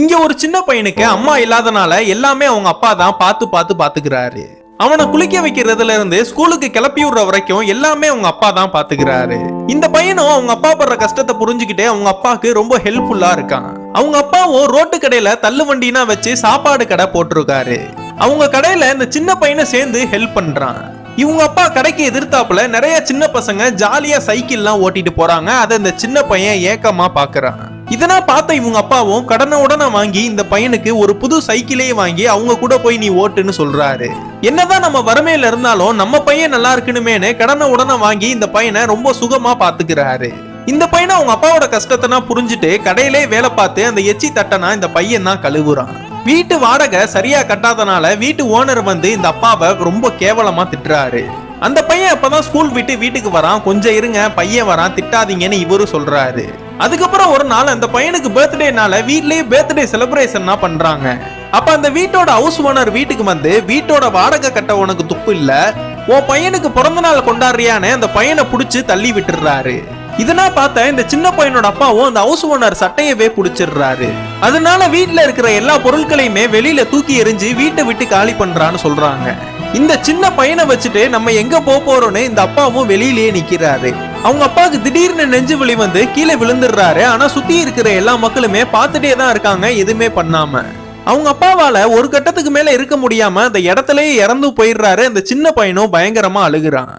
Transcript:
இங்க ஒரு சின்ன பையனுக்கு அம்மா இல்லாதனால எல்லாமே அவங்க அப்பா தான் பார்த்து பார்த்து பாத்துக்கிறாரு அவனை குளிக்க வைக்கிறதுல இருந்து ஸ்கூலுக்கு கிளப்பி விடுற வரைக்கும் எல்லாமே அவங்க அப்பா தான் பாத்துக்கிறாரு இந்த பையனும் அவங்க அப்பா படுற கஷ்டத்தை புரிஞ்சுக்கிட்டே அவங்க அப்பாவுக்கு ரொம்ப ஹெல்ப்ஃபுல்லா இருக்கான். அவங்க அப்பாவும் ரோட்டு கடையில தள்ளு வண்டினா வச்சு சாப்பாடு கடை போட்டிருக்காரு. அவங்க கடையில இந்த சின்ன பையனை சேர்ந்து ஹெல்ப் பண்றான். இவங்க அப்பா கடைக்கு எதிர்த்தாப்புல நிறைய சின்ன பசங்க ஜாலியா சைக்கிள்லாம் ஓட்டிட்டு போறாங்க. அதை இந்த சின்ன பையன் ஏக்கமா பாக்குறான் இதனா பார்த்த இவங்க அப்பாவும் கடனை உடனே வாங்கி இந்த பையனுக்கு ஒரு புது சைக்கிளே வாங்கி அவங்க கூட போய் நீ ஓட்டுன்னு சொல்றாரு. என்னதான் நம்ம வறுமையில இருந்தாலும் நம்ம பையன் நல்லா இருக்கணுமேனு கடனை உடனே வாங்கி இந்த பையனை ரொம்ப சுகமா பாத்துக்கிறாரு இந்த பையனை அவங்க அப்பாவோட கஷ்டத்தைனா புரிஞ்சுட்டு கடையிலே வேலை பார்த்து அந்த எச்சி தட்டனா இந்த பையன் தான் கழுவுறான். வீட்டு வாடகை சரியா கட்டாதனால வீட்டு ஓனர் வந்து இந்த அப்பாவை ரொம்ப கேவலமா திட்டுறாரு. அந்த பையன் அப்பதான் ஸ்கூல் விட்டு வீட்டுக்கு வரான். கொஞ்சம் இருங்க பையன் வரான் திட்டாதீங்கன்னு இவரும் சொல்றாரு. அதுக்கப்புறம் ஒரு நாள் அந்த பையனுக்கு பர்த்டேனால வீட்லயே பர்த்டே செலிப்ரேஷன்னா பண்றாங்க. அப்ப அந்த வீட்டோட ஹவுஸ் ஓனர் வீட்டுக்கு வந்து வீட்டோட வாடகை கட்ட உனக்கு துப்பு இல்ல உன் பையனுக்கு பிறந்த நாள் கொண்டாடுறியான்னு அந்த பையனை புடிச்சு தள்ளி விட்டுறாரு இதனா பார்த்த இந்த சின்ன பையனோட அப்பாவும் அந்த ஹவுஸ் ஓனர் சட்டையவே புடிச்சிடுறாரு. அதனால வீட்டுல இருக்கிற எல்லா பொருட்களையுமே வெளியில தூக்கி எறிஞ்சு வீட்டை விட்டு காலி பண்றான்னு சொல்றாங்க. இந்த சின்ன பையனை வச்சுட்டு நம்ம எங்க போக போறோம்னு இந்த அப்பாவும் வெளியிலேயே நிக்கிறாரு. அவங்க அப்பாவுக்கு திடீர்னு நெஞ்சு வலி வந்து கீழே விழுந்துடுறாரு. ஆனா சுத்தி இருக்கிற எல்லா மக்களுமே பார்த்துட்டே தான் இருக்காங்க எதுவுமே பண்ணாம. அவங்க அப்பாவால ஒரு கட்டத்துக்கு மேல இருக்க முடியாம அந்த இடத்துலயே இறந்து போயிடுறாரு. அந்த சின்ன பையனும் பயங்கரமா அழுகுறான்.